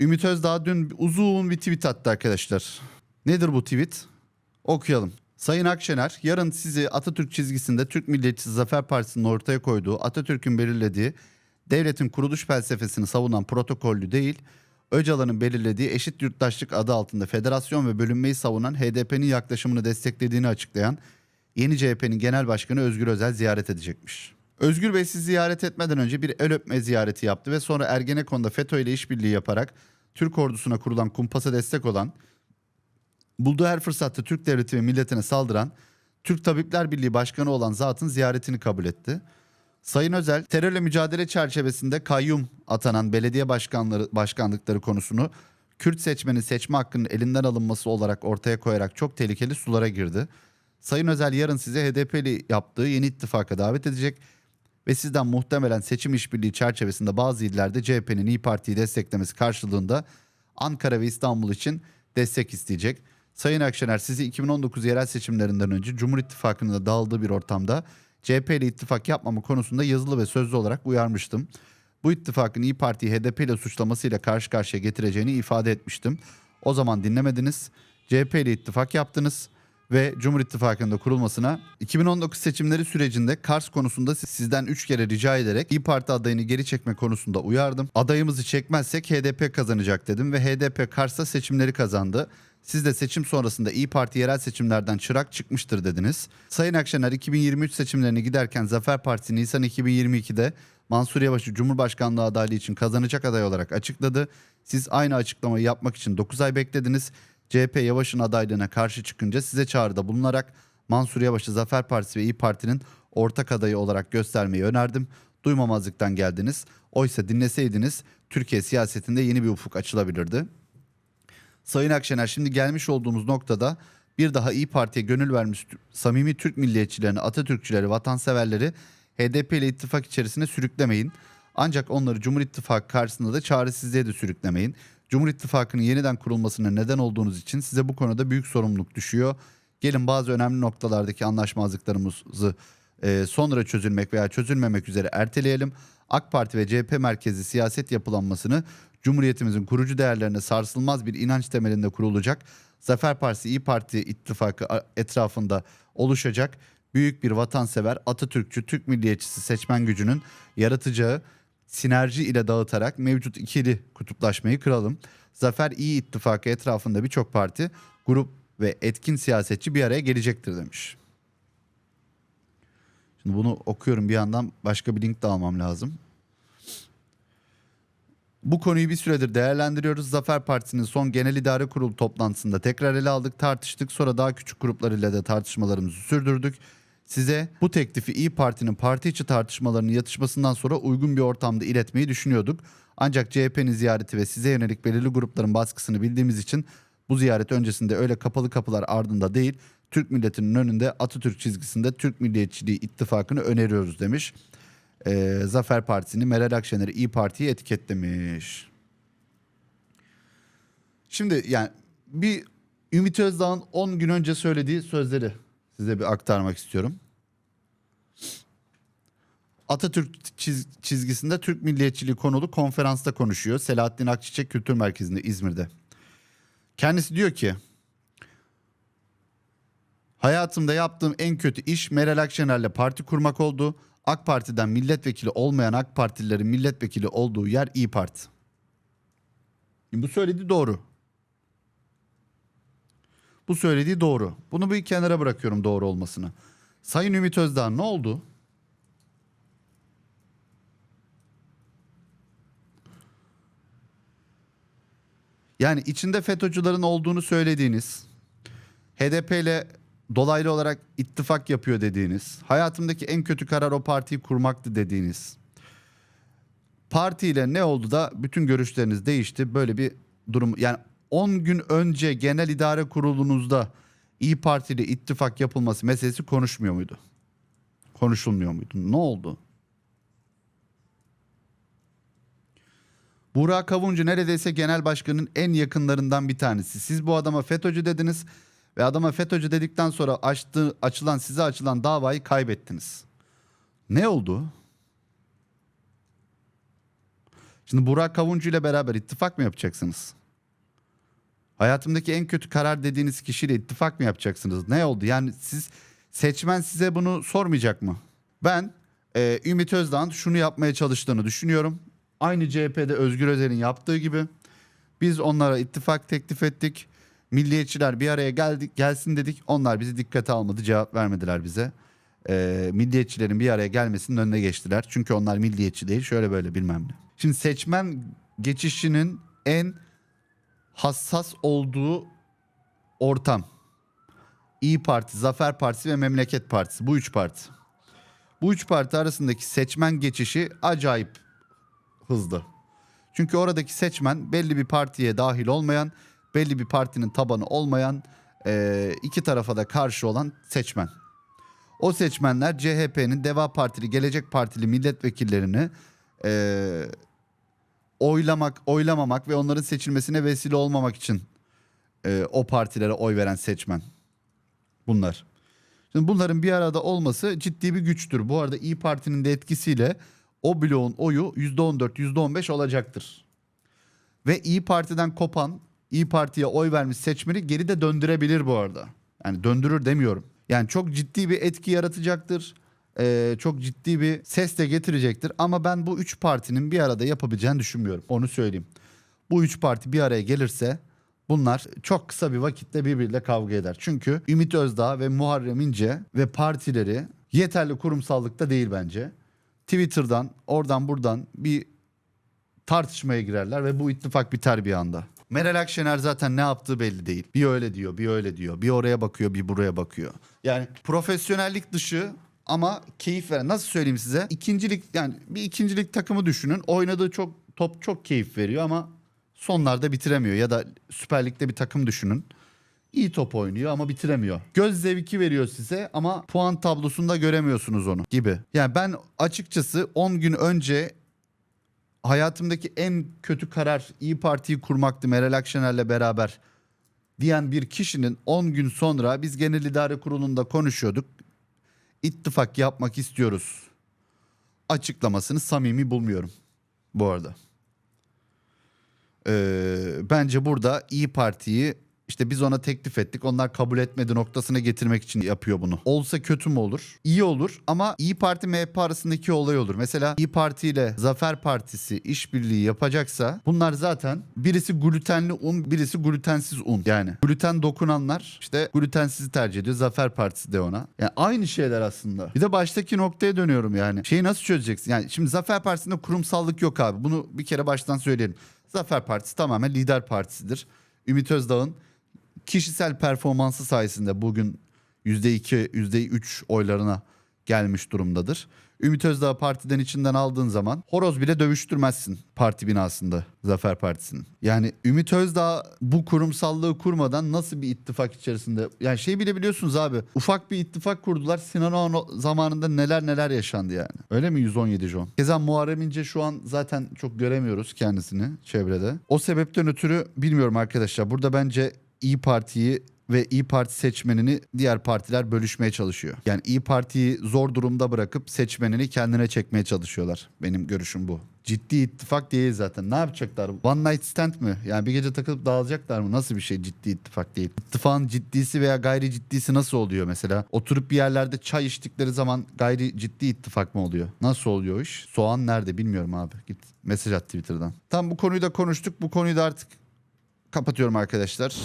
Ümit Özdağ dün uzun bir tweet attı arkadaşlar. Nedir bu tweet? Okuyalım. Sayın Akşener, yarın sizi Atatürk çizgisinde Türk Milliyetçi Zafer Partisi'nin ortaya koyduğu Atatürk'ün belirlediği devletin kuruluş felsefesini savunan protokollü değil, Öcalan'ın belirlediği eşit yurttaşlık adı altında federasyon ve bölünmeyi savunan HDP'nin yaklaşımını desteklediğini açıklayan yeni CHP'nin genel başkanı Özgür Özel ziyaret edecekmiş. Özgür Bey sizi ziyaret etmeden önce bir el öpme ziyareti yaptı ve sonra Ergenekon'da FETÖ ile işbirliği yaparak Türk ordusuna kurulan kumpasa destek olan bulduğu her fırsatta Türk devleti ve milletine saldıran Türk Tabipler Birliği Başkanı olan zatın ziyaretini kabul etti. Sayın Özel terörle mücadele çerçevesinde kayyum atanan belediye başkanları başkanlıkları konusunu Kürt seçmenin seçme hakkının elinden alınması olarak ortaya koyarak çok tehlikeli sulara girdi. Sayın Özel yarın size HDP'li yaptığı yeni ittifaka davet edecek ve sizden muhtemelen seçim işbirliği çerçevesinde bazı illerde CHP'nin İyi Parti'yi desteklemesi karşılığında Ankara ve İstanbul için destek isteyecek. Sayın Akşener sizi 2019 yerel seçimlerinden önce Cumhur İttifakı'nın da dağıldığı bir ortamda CHP ile ittifak yapmama konusunda yazılı ve sözlü olarak uyarmıştım. Bu ittifakın İyi Parti'yi HDP ile suçlamasıyla karşı karşıya getireceğini ifade etmiştim. O zaman dinlemediniz. CHP ile ittifak yaptınız ve Cumhur İttifakı'nın da kurulmasına 2019 seçimleri sürecinde Kars konusunda sizden 3 kere rica ederek İyi Parti adayını geri çekme konusunda uyardım. Adayımızı çekmezsek HDP kazanacak dedim ve HDP Kars'ta seçimleri kazandı. Siz de seçim sonrasında İyi Parti yerel seçimlerden çırak çıkmıştır dediniz. Sayın Akşener 2023 seçimlerine giderken Zafer Partisi Nisan 2022'de Mansur Yavaş'ı Cumhurbaşkanlığı adaylığı için kazanacak aday olarak açıkladı. Siz aynı açıklamayı yapmak için 9 ay beklediniz. CHP Yavaş'ın adaylığına karşı çıkınca size çağrıda bulunarak Mansur Yavaş'ı Zafer Partisi ve İyi Parti'nin ortak adayı olarak göstermeyi önerdim. Duymamazlıktan geldiniz. Oysa dinleseydiniz Türkiye siyasetinde yeni bir ufuk açılabilirdi. Sayın Akşener şimdi gelmiş olduğumuz noktada bir daha İyi Parti'ye gönül vermiş samimi Türk milliyetçilerini, Atatürkçüleri, vatanseverleri HDP ile ittifak içerisine sürüklemeyin. Ancak onları Cumhur İttifakı karşısında da çaresizliğe de sürüklemeyin. Cumhur İttifakı'nın yeniden kurulmasına neden olduğunuz için size bu konuda büyük sorumluluk düşüyor. Gelin bazı önemli noktalardaki anlaşmazlıklarımızı e, sonra çözülmek veya çözülmemek üzere erteleyelim. AK Parti ve CHP merkezi siyaset yapılanmasını Cumhuriyetimizin kurucu değerlerine sarsılmaz bir inanç temelinde kurulacak. Zafer Partisi İyi Parti ittifakı etrafında oluşacak büyük bir vatansever Atatürkçü Türk milliyetçisi seçmen gücünün yaratacağı sinerji ile dağıtarak mevcut ikili kutuplaşmayı kıralım. Zafer İyi ittifakı etrafında birçok parti, grup ve etkin siyasetçi bir araya gelecektir demiş. Şimdi bunu okuyorum bir yandan başka bir link de almam lazım. Bu konuyu bir süredir değerlendiriyoruz. Zafer Partisi'nin son genel idare kurulu toplantısında tekrar ele aldık, tartıştık. Sonra daha küçük gruplar ile de tartışmalarımızı sürdürdük. Size bu teklifi İyi Parti'nin parti içi tartışmalarının yatışmasından sonra uygun bir ortamda iletmeyi düşünüyorduk. Ancak CHP'nin ziyareti ve size yönelik belirli grupların baskısını bildiğimiz için bu ziyaret öncesinde öyle kapalı kapılar ardında değil, Türk milletinin önünde Atatürk çizgisinde Türk Milliyetçiliği ittifakını öneriyoruz demiş. Ee, Zafer Partisi'ni Meral Akşener'i İyi Parti'yi etiketlemiş. Şimdi yani bir Ümit Özdağ'ın 10 gün önce söylediği sözleri size bir aktarmak istiyorum. Atatürk çiz- çizgisinde Türk milliyetçiliği konulu konferansta konuşuyor. Selahattin Akçiçek Kültür Merkezi'nde İzmir'de. Kendisi diyor ki Hayatımda yaptığım en kötü iş Meral Akşener'le parti kurmak oldu. AK Parti'den milletvekili olmayan AK Partililerin milletvekili olduğu yer İyi Parti. Bu söylediği doğru. Bu söylediği doğru. Bunu bir kenara bırakıyorum doğru olmasını. Sayın Ümit Özdağ ne oldu? Yani içinde FETÖ'cülerin olduğunu söylediğiniz, HDP ile dolaylı olarak ittifak yapıyor dediğiniz, hayatımdaki en kötü karar o partiyi kurmaktı dediğiniz, partiyle ne oldu da bütün görüşleriniz değişti. Böyle bir durum yani 10 gün önce genel idare kurulunuzda İyi Parti ile ittifak yapılması meselesi konuşmuyor muydu? Konuşulmuyor muydu? Ne oldu? Burak Kavuncu neredeyse genel başkanın en yakınlarından bir tanesi. Siz bu adama FETÖ'cü dediniz ve adama FETÖ'cü dedikten sonra açtı, açılan size açılan davayı kaybettiniz. Ne oldu? Şimdi Burak Kavuncu ile beraber ittifak mı yapacaksınız? Hayatımdaki en kötü karar dediğiniz kişiyle ittifak mı yapacaksınız? Ne oldu? Yani siz seçmen size bunu sormayacak mı? Ben e, Ümit Özdağ'ın şunu yapmaya çalıştığını düşünüyorum. Aynı CHP'de Özgür Özel'in yaptığı gibi biz onlara ittifak teklif ettik. Milliyetçiler bir araya geldik, gelsin dedik. Onlar bizi dikkate almadı, cevap vermediler bize. Ee, milliyetçilerin bir araya gelmesinin önüne geçtiler. Çünkü onlar milliyetçi değil, şöyle böyle bilmem ne. Şimdi seçmen geçişinin en hassas olduğu ortam. İyi Parti, Zafer Partisi ve Memleket Partisi. Bu üç parti. Bu üç parti arasındaki seçmen geçişi acayip hızlı. Çünkü oradaki seçmen belli bir partiye dahil olmayan, belli bir partinin tabanı olmayan, eee, iki tarafa da karşı olan seçmen. O seçmenler CHP'nin Deva Partili, Gelecek Partili milletvekillerini eee, oylamak, oylamamak ve onların seçilmesine vesile olmamak için eee, o partilere oy veren seçmen. Bunlar. Şimdi bunların bir arada olması ciddi bir güçtür. Bu arada İyi Parti'nin de etkisiyle o bloğun oyu %14, %15 olacaktır. Ve İyi Parti'den kopan, İyi Parti'ye oy vermiş seçmeni geri de döndürebilir bu arada. Yani döndürür demiyorum. Yani çok ciddi bir etki yaratacaktır. Ee, çok ciddi bir ses de getirecektir. Ama ben bu üç partinin bir arada yapabileceğini düşünmüyorum. Onu söyleyeyim. Bu üç parti bir araya gelirse bunlar çok kısa bir vakitte birbiriyle kavga eder. Çünkü Ümit Özdağ ve Muharrem İnce ve partileri yeterli kurumsallıkta değil bence. Twitter'dan oradan buradan bir tartışmaya girerler ve bu ittifak biter bir anda. Meral Akşener zaten ne yaptığı belli değil. Bir öyle diyor, bir öyle diyor. Bir oraya bakıyor, bir buraya bakıyor. Yani profesyonellik dışı ama keyif veren. Nasıl söyleyeyim size? İkincilik yani bir ikincilik takımı düşünün. Oynadığı çok top çok keyif veriyor ama sonlarda bitiremiyor. Ya da Süper Lig'de bir takım düşünün. İyi top oynuyor ama bitiremiyor. Göz zevki veriyor size ama puan tablosunda göremiyorsunuz onu gibi. Yani ben açıkçası 10 gün önce hayatımdaki en kötü karar İyi Parti'yi kurmaktı Meral Akşener'le beraber diyen bir kişinin 10 gün sonra biz genel idare kurulunda konuşuyorduk. İttifak yapmak istiyoruz. Açıklamasını samimi bulmuyorum bu arada. Ee, bence burada İyi Parti'yi işte biz ona teklif ettik. Onlar kabul etmedi noktasına getirmek için yapıyor bunu. Olsa kötü mü olur? İyi olur ama İyi Parti MHP arasındaki olay olur. Mesela İyi Parti ile Zafer Partisi işbirliği yapacaksa bunlar zaten birisi glutenli un, birisi glutensiz un. Yani gluten dokunanlar işte glutensizi tercih ediyor. Zafer Partisi de ona. Yani aynı şeyler aslında. Bir de baştaki noktaya dönüyorum yani. Şeyi nasıl çözeceksin? Yani şimdi Zafer Partisi'nde kurumsallık yok abi. Bunu bir kere baştan söyleyelim. Zafer Partisi tamamen lider partisidir. Ümit Özdağ'ın kişisel performansı sayesinde bugün %2, %3 oylarına gelmiş durumdadır. Ümit Özdağ partiden içinden aldığın zaman horoz bile dövüştürmezsin parti binasında Zafer Partisi'nin. Yani Ümit Özdağ bu kurumsallığı kurmadan nasıl bir ittifak içerisinde yani şey bile biliyorsunuz abi ufak bir ittifak kurdular Sinan Oğan zamanında neler neler yaşandı yani. Öyle mi 117 John? Keza Muharrem İnce şu an zaten çok göremiyoruz kendisini çevrede. O sebepten ötürü bilmiyorum arkadaşlar burada bence İyi Parti'yi ve İyi Parti seçmenini diğer partiler bölüşmeye çalışıyor. Yani İyi Parti'yi zor durumda bırakıp seçmenini kendine çekmeye çalışıyorlar. Benim görüşüm bu. Ciddi ittifak değil zaten. Ne yapacaklar? One night stand mi? Yani bir gece takılıp dağılacaklar mı? Nasıl bir şey ciddi ittifak değil? İttifakın ciddisi veya gayri ciddisi nasıl oluyor mesela? Oturup bir yerlerde çay içtikleri zaman gayri ciddi ittifak mı oluyor? Nasıl oluyor iş? Soğan nerede bilmiyorum abi. Git mesaj at Twitter'dan. Tam bu konuyu da konuştuk. Bu konuyu da artık kapatıyorum arkadaşlar.